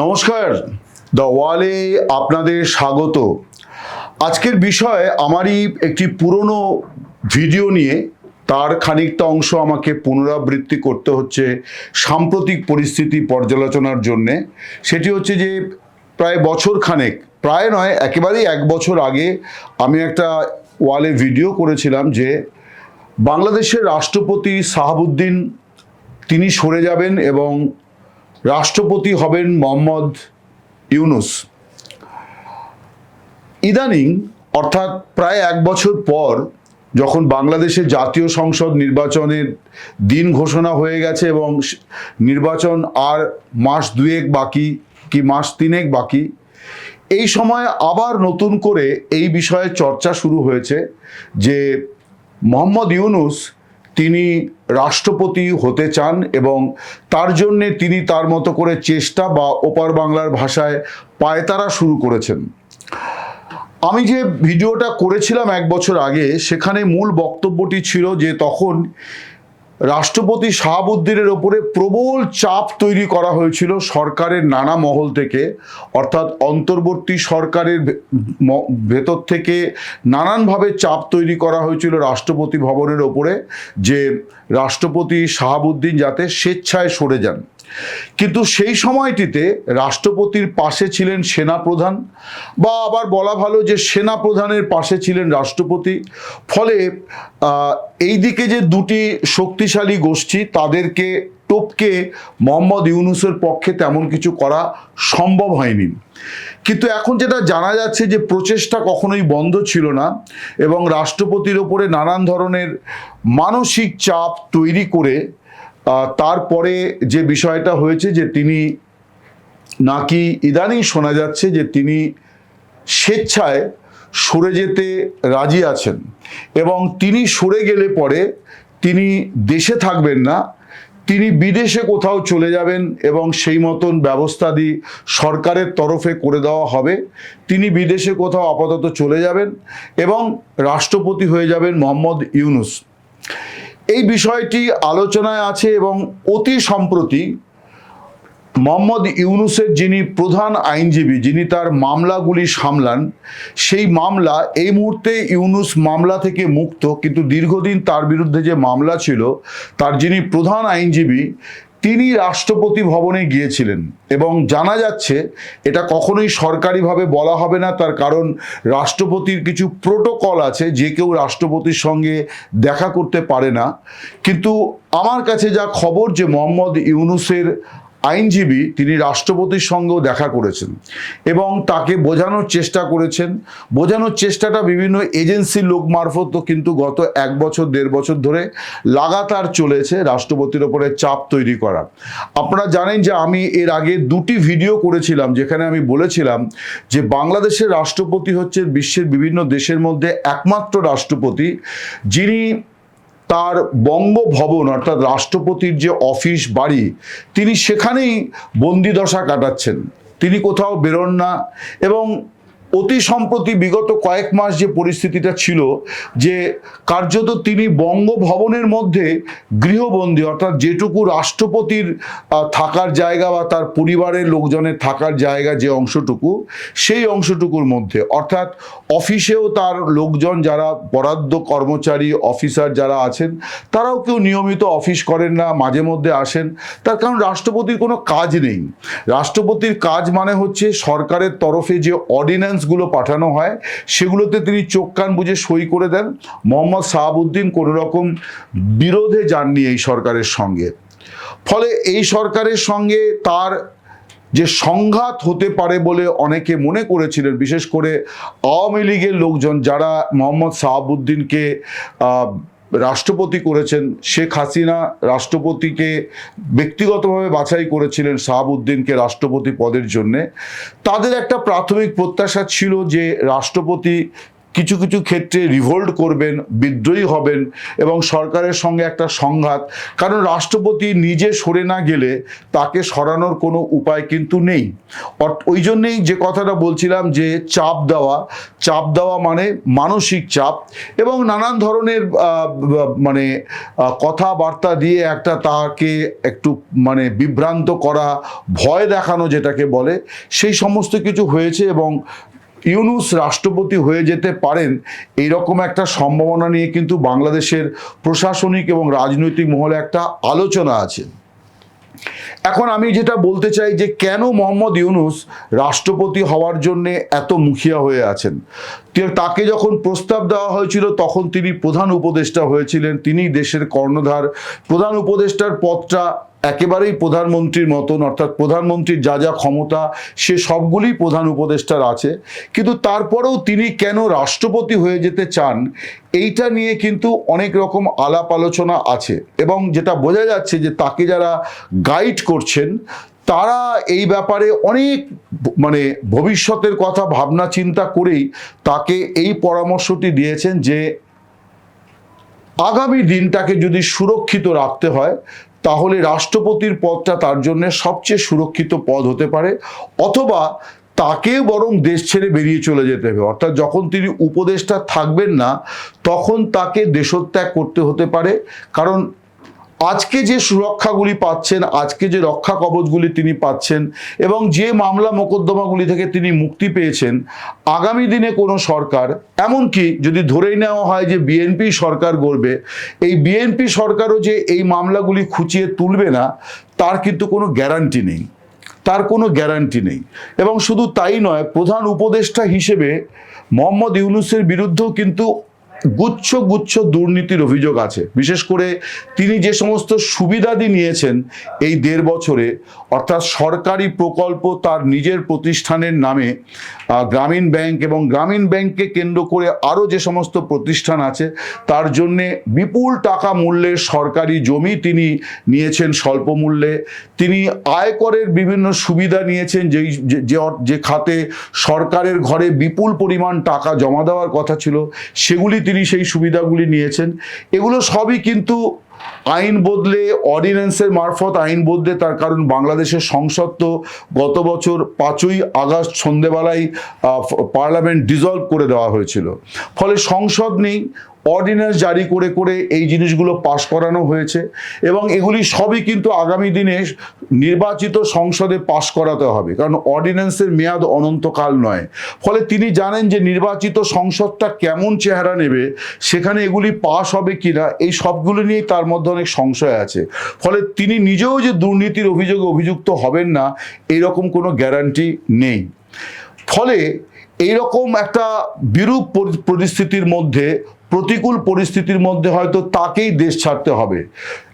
নমস্কার, দ্য ওয়ালে আপনাদের স্বাগত। আজকের বিষয় আমারই একটি পুরনো ভিডিও নিয়ে, তার খানিকটা অংশ আমাকে পুনরাবৃত্তি করতে হচ্ছে সাম্প্রতিক পরিস্থিতি পর্যালোচনার জন্যে। সেটি হচ্ছে যে, প্রায় বছর খানেক, প্রায় নয়, একেবারেই এক বছর আগে আমি একটা ওয়ালে ভিডিও করেছিলাম যে, বাংলাদেশের রাষ্ট্রপতি সাহাবুদ্দিন তিনি সরে যাবেন এবং রাষ্ট্রপতি হবেন মোহাম্মদ ইউনুস। ইদানিং, অর্থাৎ প্রায় এক বছর পর, যখন বাংলাদেশের জাতীয় সংসদ নির্বাচনের দিন ঘোষণা হয়ে গেছে এবং নির্বাচন আর মাস দুয়েক বাকি কি মাস তিনেক বাকি, এই সময় আবার নতুন করে এই বিষয়ে চর্চা শুরু হয়েছে যে মোহাম্মদ ইউনুস তিনি রাষ্ট্রপতি হতে চান এবং তার জন্যে তিনি তার মতো করে চেষ্টা বা ওপার বাংলার ভাষায় পায়তারা শুরু করেছেন। আমি যে ভিডিওটা করেছিলাম এক বছর আগে, সেখানে মূল বক্তব্যটি ছিল যে তখন রাষ্ট্রপতি শাহাবুদ্দিনের ওপরে প্রবল চাপ তৈরি করা হয়েছিল সরকারের নানা মহল থেকে, অর্থাৎ অন্তর্বর্তী সরকারের ভেতর থেকে নানানভাবে চাপ তৈরি করা হয়েছিল রাষ্ট্রপতি ভবনের ওপরে যে রাষ্ট্রপতি শাহাবুদ্দিন যাতে স্বেচ্ছায় সরে যান। কিন্তু সেই সময়টিতে রাষ্ট্রপতির পাশে ছিলেন সেনাপ্রধান বা আবার বলা ভালো যে সেনাপ্রধানের পাশে ছিলেন রাষ্ট্রপতি। ফলে এই দিকে যে দুটি শক্তিশালী গোষ্ঠী তাদেরকে টপকে মোহাম্মদ ইউনুসের পক্ষে তেমন কিছু করা সম্ভব হয়নি। কিন্তু এখন যেটা জানা যাচ্ছে যে প্রচেষ্টা কখনোই বন্ধ ছিল না এবং রাষ্ট্রপতির ওপরে নানান ধরনের মানসিক চাপ তৈরি করে তারপরে যে বিষয়টা হয়েছে যে তিনি নাকি ইদানিং শোনা যাচ্ছে যে তিনি স্বেচ্ছায় সরে যেতে রাজি আছেন এবং তিনি সরে গেলে পরে তিনি দেশে থাকবেন না, তিনি বিদেশে কোথাও চলে যাবেন এবং সেই মতন ব্যবস্থা দিয়ে সরকারের তরফে করে দেওয়া হবে, তিনি বিদেশে কোথাও আপাতত চলে যাবেন এবং রাষ্ট্রপতি হয়ে যাবেন মোহাম্মদ ইউনুস। এই বিষয়টি আলোচনায় আছে এবং অতি সম্প্রতি মোহাম্মদ ইউনুসের যিনি প্রধান আইনজীবী, যিনি তার মামলাগুলি সামলান, সেই মামলা এই মুহূর্তে ইউনুস মামলা থেকে মুক্ত। কিন্তু দীর্ঘদিন তার বিরুদ্ধে যে মামলা ছিল, তার যিনি প্রধান আইনজীবী তিনি রাষ্ট্রপতি ভবনে গিয়েছিলেন এবং জানা যাচ্ছে এটা কখনোই সরকারিভাবে বলা হবে না, তার কারণ রাষ্ট্রপতির কিছু প্রোটোকল আছে যে কেউ রাষ্ট্রপতির সঙ্গে দেখা করতে পারে না। কিন্তু আমার কাছে যা খবর যে মোহাম্মদ ইউনুসের আইনজীবী তিনি রাষ্ট্রপতির সঙ্গেও দেখা করেছেন এবং তাকে বোঝানোর চেষ্টা করেছেন। বোঝানোর চেষ্টাটা বিভিন্ন এজেন্সির লোক মারফত কিন্তু গত এক বছর, দেড় বছর ধরে লাগাতার চলেছে রাষ্ট্রপতির ওপরে চাপ তৈরি করা। আপনারা জানেন যে আমি এর আগে দুটি ভিডিও করেছিলাম যেখানে আমি বলেছিলাম যে বাংলাদেশের রাষ্ট্রপতি হচ্ছে বিশ্বের বিভিন্ন দেশের মধ্যে একমাত্র রাষ্ট্রপতি যিনি তার বঙ্গভবন, অর্থাৎ রাষ্ট্রপতির যে অফিস বাড়ি, তিনি সেখানেই বন্দিদশা কাটাচ্ছেন। তিনি কোথাও বেরোন না এবং অতি সম্প্রতি বিগত কয়েক মাস যে পরিস্থিতিটা ছিল, যে কার্যত তিনি বঙ্গভবনের মধ্যে গৃহবন্দী, অর্থাৎ যেটুকু রাষ্ট্রপতির থাকার জায়গা বা তার পরিবারের লোকজনের থাকার জায়গা যে অংশটুকু, সেই অংশটুকুর মধ্যে। অর্থাৎ অফিসেও তার লোকজন যারা বরাদ্দ কর্মচারী, অফিসার যারা আছেন, তারাও কেউ নিয়মিত অফিস করেন না, মাঝে মধ্যে আসেন। তার কারণ রাষ্ট্রপতির কোনো কাজ নেই। রাষ্ট্রপতির কাজ মানে হচ্ছে সরকারের তরফে যে অর্ডিন্যান্সগুলো পাঠানো হয়, সেগুলোতে তিনি চোখ কান বুঝে সই করে দেন। মোহাম্মদ সাহাবুদ্দিন কোনো রকম বিরোধে যাননি এই সরকারের সঙ্গে। ফলে এই সরকারের সঙ্গে তার যে সংঘাত হতে পারে বলে অনেকে মনে করেছিলেন, বিশেষ করে আওয়ামী লীগের লোকজন যারা মোহাম্মদ সাহাবুদ্দিনকে রাষ্ট্রপতি করেছেন। শেখ হাসিনা রাষ্ট্রপতিকে ব্যক্তিগতভাবে বাছাই করেছিলেন শাহাবুদ্দিনকে রাষ্ট্রপতি পদের জন্যে। তাদের একটা প্রাথমিক প্রত্যাশা ছিল যে রাষ্ট্রপতি কিছু কিছু ক্ষেত্রে রিভোল্ট করবেন, বিদ্রোহী হবেন এবং সরকারের সঙ্গে একটা সংঘাত। কারণ রাষ্ট্রপতি নিজে সরে না গেলে তাকে সরানোর কোনো উপায় কিন্তু নেই। ওই জন্যেই যে কথাটা বলছিলাম যে চাপ দেওয়া চাপ দেওয়া মানে মানসিক চাপ এবং নানান ধরনের মানে কথাবার্তা দিয়ে একটা তাকে একটু মানে বিভ্রান্ত করা, ভয় দেখানো যেটাকে বলে, সেই সমস্ত কিছু হয়েছে এবং ইউনুস রাষ্ট্রপতি হয়ে যেতে পারেন, এইরকম একটা সম্ভাবনা নিয়ে কিন্তু বাংলাদেশের প্রশাসনিক এবং রাজনৈতিক মহলে একটা আলোচনা আছে। এখন আমি যেটা বলতে চাই যে, কেন মোহাম্মদ ইউনুস রাষ্ট্রপতি হওয়ার জন্য এত মুখিয়া হয়ে আছেন? তাকে যখন প্রস্তাব দেওয়া হয়েছিল, তখন তিনি প্রধান উপদেষ্টা হয়েছিলেন তিনি দেশের কর্ণধার। প্রধান উপদেষ্টার পদটা একেবারেই প্রধানমন্ত্রীর মতন, অর্থাৎ প্রধানমন্ত্রীর যা যা ক্ষমতা, সে সবগুলি প্রধান উপদেষ্টার আছে। কিন্তু তারপরেও তিনি কেন রাষ্ট্রপতি হয়ে যেতে চান, এইটা নিয়ে কিন্তু অনেক রকম আলাপ আলোচনা আছে। এবং যেটা বোঝা যাচ্ছে যে তাকে যারা গাইড করছেন, তারা এই ব্যাপারে অনেক মানে ভবিষ্যতের কথা, ভাবনা, চিন্তা করেই তাকে এই পরামর্শটি দিয়েছেন যে আগামী দিনটাকে যদি সুরক্ষিত রাখতে হয় তাহলে রাষ্ট্রপতির পদটা তার জন্য সবচেয়ে সুরক্ষিত পদ হতে পারে, অথবা তাকে বরং দেশ ছেড়ে বেরিয়ে চলে যেতে হবে। অর্থাৎ যখন তিনি উপদেষ্টা থাকবেন না, তখন তাকে দেশত্যাগ করতে হতে পারে। কারণ আজকে যে সুরক্ষাগুলি পাচ্ছেন, আজকে যে রক্ষা কবচগুলি তিনি পাচ্ছেন এবং যে মামলা মোকদ্দমাগুলি থেকে তিনি মুক্তি পেয়েছেন, আগামী দিনে কোনো সরকার, এমনকি যদি ধরেই নেওয়া হয় যে বিএনপি সরকার গড়বে, এই বিএনপি সরকারও যে এই মামলাগুলি খুঁচিয়ে তুলবে না, তার কিন্তু কোনো গ্যারান্টি নেই। তার কোনো গ্যারান্টি নেই। এবং শুধু তাই নয়, প্রধান উপদেষ্টা হিসেবে মোহাম্মদ ইউনুসের বিরুদ্ধেও কিন্তু গুচ্ছ গুচ্ছ দুর্নীতির অভিযোগ আছে। বিশেষ করে তিনি যে সমস্ত সুবিধাদি নিয়েছেন এই দেড় বছরে, অর্থাৎ সরকারি প্রকল্প তার নিজের প্রতিষ্ঠানের নামে গ্রামীণ ব্যাংক এবং গ্রামীণ ব্যাংককে কেন্দ্র করে আরও যে সমস্ত প্রতিষ্ঠান আছে, তার জন্যে বিপুল টাকা মূল্যের সরকারি জমি তিনি নিয়েছেন স্বল্প মূল্যে। তিনি আয়করের বিভিন্ন সুবিধা নিয়েছেন, যেই, যে- খাতে সরকারের ঘরে বিপুল পরিমাণ টাকা জমা দেওয়ার কথা ছিল, সেগুলি তিনি সেই সুবিধাগুলি নিয়েছেন। এগুলো সবই কিন্তু আইন বদলে অর্ডিন্যান্সের মারফত আইন বদলে তার কারণ বাংলাদেশের সংসদ তো গত বছর পাঁচই আগস্ট সন্ধেবেলায় পার্লামেন্ট ডিজলভ করে দেওয়া হয়েছিল। ফলে সংসদ নেই অর্ডিন্যান্স জারি করে করে এই জিনিসগুলো পাশ করানো হয়েছে এবং এগুলি সবই কিন্তু আগামী দিনে নির্বাচিত সংসদে পাশ করাতে হবে। কারণ অর্ডিন্যান্সের মেয়াদ অনন্তকাল নয়। ফলে তিনি জানেন যে নির্বাচিত সংসদটা কেমন চেহারা নেবে, সেখানে এগুলি পাশ হবে কিনা, এই সবগুলো নিয়েই তার মধ্যে অনেক সংশয় আছে। ফলে তিনি নিজেও যে দুর্নীতির অভিযোগে অভিযুক্ত হবেন না, এরকম কোনো গ্যারান্টি নেই। ফলে এইরকম একটা বিরূপ পরি- পরিস্থিতির মধ্যে, প্রতিকূল পরিস্থিতির মধ্যে হয়তো তাকেই দেশ ছাড়তে হবে।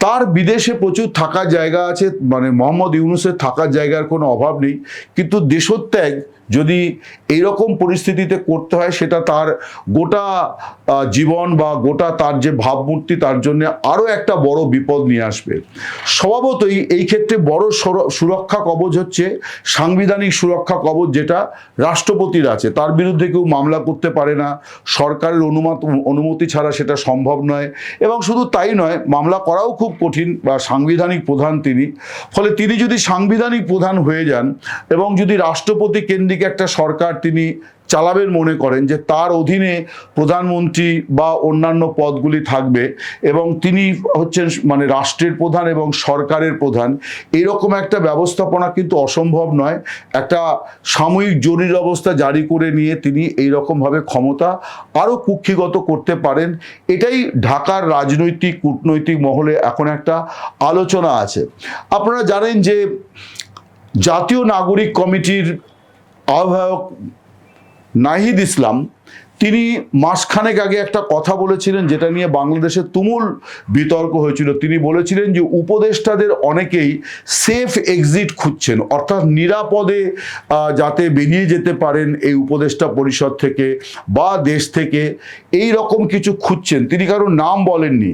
তার বিদেশে প্রচুর থাকার জায়গা আছে মানে মোহাম্মদ ইউনুসের থাকার জায়গার কোনো অভাব নেই, কিন্তু দেশত্যাগ যদি এইরকম পরিস্থিতিতে করতে হয়, সেটা তার গোটা জীবন বা গোটা তার যে ভাবমূর্তি, তার জন্য আরও একটা বড় বিপদ নিয়ে আসবে। স্বভাবতই এই ক্ষেত্রে বড় সর- সুরক্ষা কবচ হচ্ছে, সাংবিধানিক সুরক্ষা কবচ যেটা রাষ্ট্রপতির আছে। তার বিরুদ্ধে কেউ মামলা করতে পারে না, সরকারের অনুমত অনুমতি ছাড়া সেটা সম্ভব নয় এবং শুধু তাই নয়, মামলা করাও খুব কঠিন বা সাংবিধানিক প্রধান তিনি। ফলে তিনি যদি সাংবিধানিক প্রধান হয়ে যান এবং যদি রাষ্ট্রপতি কেন্দ্রিক একটা সরকার তিনি চালাবেন মনে করেন যে তার অধীনে প্রধানমন্ত্রী বা অন্যান্য পদগুলি থাকবে এবং তিনি হচ্ছেন মানে রাষ্ট্রের প্রধান এবং সরকারের প্রধান। এরকম একটা ব্যবস্থাপনা কিন্তু অসম্ভব নয়। একটা সাময়িক জরুরি অবস্থা জারি করে নিয়ে তিনি এই রকমভাবে ক্ষমতা আরও কুক্ষিগত করতে পারেন। এটাই ঢাকার রাজনৈতিক, কূটনৈতিক মহলে এখন একটা আলোচনা আছে। আপনারা জানেন যে জাতীয় নাগরিক কমিটির আহ্বায়ক নাহিদ ইসলাম তিনি মাসখানেক আগে একটা কথা বলেছিলেন যেটা নিয়ে বাংলাদেশে তুমুল বিতর্ক হয়েছিল। তিনি বলেছিলেন যে উপদেষ্টাদের অনেকেই সেফ এক্সিট খুঁজছেন, অর্থাৎ নিরাপদে যাতে বেরিয়ে যেতে পারেন এই উপদেষ্টা পরিষদ থেকে বা দেশ থেকে, এই রকম কিছু খুঁজছেন। তিনি কারোর নাম বলেননি।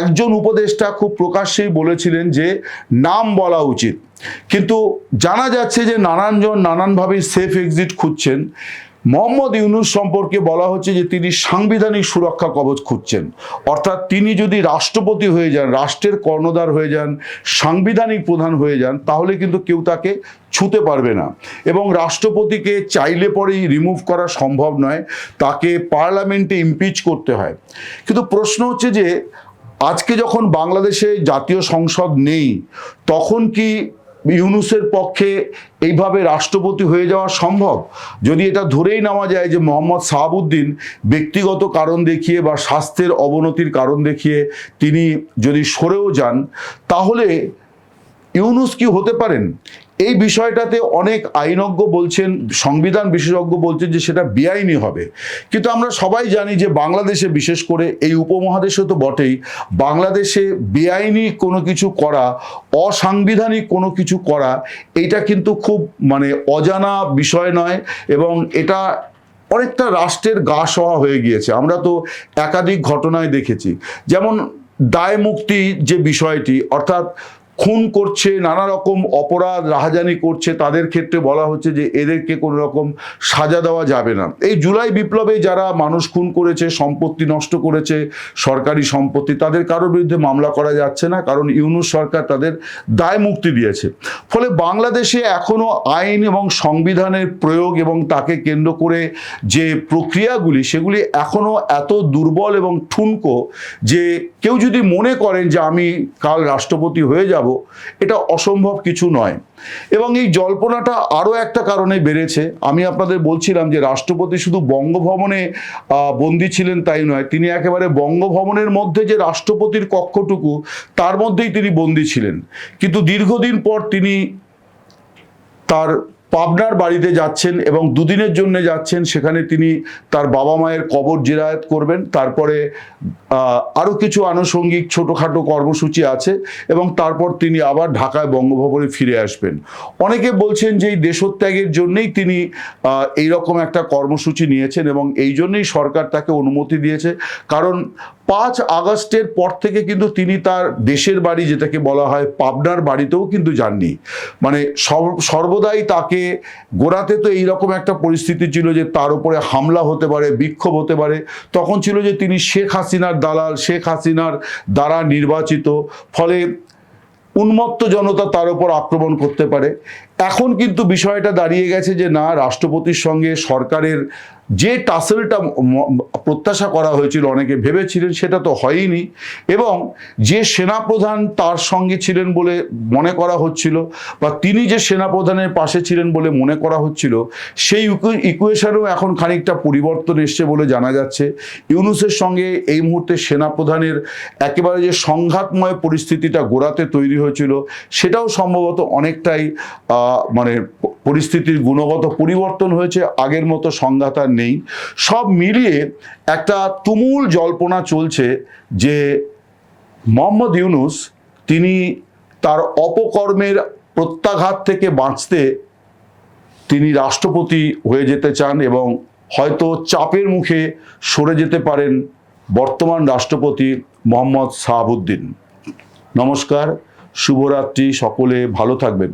একজন উপদেষ্টা খুব প্রকাশ্যেই বলেছিলেন যে নাম বলা উচিত। কিন্তু জানা যাচ্ছে যে নানানজন নানানভাবে সেফ এক্সিট খুঁজছেন। মোহাম্মদ ইউনুস সম্পর্কে বলা হচ্ছে যে তিনি সাংবিধানিক সুরক্ষা কবচ খুঁজছেন। অর্থাৎ তিনি যদি রাষ্ট্রপতি হয়ে যান, রাষ্ট্রের কর্ণধার হয়ে যান, সাংবিধানিক প্রধান হয়ে যান, তাহলে কিন্তু কেউ তাকে ছুতে পারবে না। এবং রাষ্ট্রপতিকে চাইলে পরেই রিমুভ করা সম্ভব নয়, তাকে পার্লামেন্টে ইমপিচ করতে হয়। কিন্তু প্রশ্ন হচ্ছে যে, আজকে যখন বাংলাদেশে জাতীয় সংসদ নেই, তখন কি ইউনুসের পক্ষে এইভাবে রাষ্ট্রপতি হয়ে যাওয়া সম্ভব? যদি এটা ধরেই নেওয়া যায় যে মোহাম্মদ সাহাবুদ্দিন ব্যক্তিগত কারণ দেখিয়ে বা স্বাস্থ্যের অবনতির কারণ দেখিয়ে তিনি যদি সরেও যান, তাহলে ইউনুস কি হতে পারেন? এই বিষয়টাতে অনেক আইনজ্ঞ বলছেন, সংবিধান বিশেষজ্ঞ বলছেন যে সেটা বেআইনি হবে। কিন্তু আমরা সবাই জানি যে বাংলাদেশে বিশেষ করে এই উপমহাদেশে তো বটেই, বাংলাদেশে বেআইনি কোনো কিছু করা, অসাংবিধানিক কোনো কিছু করা, এটা কিন্তু খুব মানে অজানা বিষয় নয় এবং এটা অনেকটা রাষ্ট্রের গা সওয়া হয়ে গিয়েছে। আমরা তো একাধিক ঘটনায় দেখেছি। যেমন দায় মুক্তি যে বিষয়টি, অর্থাৎ খুন করছে, নানা রকম অপরাধ, রাহাজানি করছে, তাদের ক্ষেত্রে বলা হচ্ছে যে এদেরকে কোনো রকম সাজা দেওয়া যাবে না। এই জুলাই বিপ্লবে যারা মানুষ খুন করেছে, সম্পত্তি নষ্ট করেছে, সরকারি সম্পত্তি, তাদের কারোর বিরুদ্ধে মামলা করা যাচ্ছে না, কারণ ইউনুস সরকার তাদের দায় মুক্তি দিয়েছে। ফলে বাংলাদেশে এখনও আইন এবং সংবিধানের প্রয়োগ এবং তাকে কেন্দ্র করে যে প্রক্রিয়াগুলি, সেগুলি এখনও এত দুর্বল এবং ঠুনকো যে কেউ যদি মনে করেন যে আমি কাল রাষ্ট্রপতি হয়ে যাব এটা অসম্ভব কিছু নয়। এবং এই জল্পনাটা আরও একটা কারণে বেড়েছে। আমি আপনাদের বলছিলাম যে রাষ্ট্রপতি শুধু বঙ্গভবনে বন্দী ছিলেন তাই নয়, তিনি একেবারে বঙ্গভবনের মধ্যে যে রাষ্ট্রপতির কক্ষটুকু, তার মধ্যেই তিনি বন্দী ছিলেন। কিন্তু দীর্ঘদিন পর তিনি তার পাবনার বাড়িতে যাচ্ছেন এবং দুদিনের জন্য যাচ্ছেন, সেখানে তিনি তার বাবা মায়ের কবর জিরায়াত করবেন। তারপরে আরও কিছু আনুষঙ্গিক ছোটোখাটো কর্মসূচি আছে এবং তারপর তিনি আবার ঢাকায় বঙ্গভবনে ফিরে আসবেন। অনেকে বলছেন যে এই দেশত্যাগের জন্যই তিনি এই রকম একটা কর্মসূচি নিয়েছেন এবং এই জন্যই সরকার তাকে অনুমতি দিয়েছে। কারণ পাঁচ আগস্টের পর থেকে কিন্তু তিনি তার দেশের বাড়ি, যেটাকে বলা হয় পাবনার বাড়িতেও কিন্তু যাননি। মানে সর্ব- সর্বদাই তাকে গোড়াতে তো এইরকম একটা পরিস্থিতি ছিল যে তার উপরে হামলা হতে পারে, বিক্ষোভ হতে পারে। তখন ছিল যে তিনি শেখ হাসিনার দালাল শেখ হাসিনার দ্বারা নির্বাচিত ফলে উন্মত্ত জনতা তার উপর আক্রমণ করতে পারে। এখন কিন্তু বিষয়টা দাঁড়িয়ে গেছে যে না, রাষ্ট্রপতির সঙ্গে সরকারের যে টাসেলটা প্রত্যাশা করা হয়েছিল, অনেকে ভেবেছিলেন, সেটা তো হয়নি। এবং যে সেনাপ্রধান তার সঙ্গে ছিলেন বলে মনে করা হচ্ছিল, বা তিনি যে সেনাপ্রধানের পাশে ছিলেন বলে মনে করা হচ্ছিল, সেই ইকুয়েশনেও এখন খানিকটা পরিবর্তন এসছে বলে জানা যাচ্ছে। ইউনুসের সঙ্গে এই মুহূর্তে সেনাপ্রধানের একেবারে যে সংঘাতময় পরিস্থিতিটা গোড়াতে তৈরি হয়েছিল, সেটাও সম্ভবত অনেকটাই মানে পরিস্থিতির গুণগত পরিবর্তন হয়েছে, আগের মতো সংঘাত আর নেই। সব মিলিয়ে একটা তুমুল জল্পনা চলছে যে মোহাম্মদ ইউনুস, তিনি তার অপকর্মের প্রত্যাঘাত থেকে বাঁচতে তিনি রাষ্ট্রপতি হয়ে যেতে চান এবং হয়তো চাপের মুখে সরে যেতে পারেন বর্তমান রাষ্ট্রপতি মোহাম্মদ সাহাবুদ্দিন। নমস্কার, শুভরাত্রি, সকলে ভালো থাকবেন।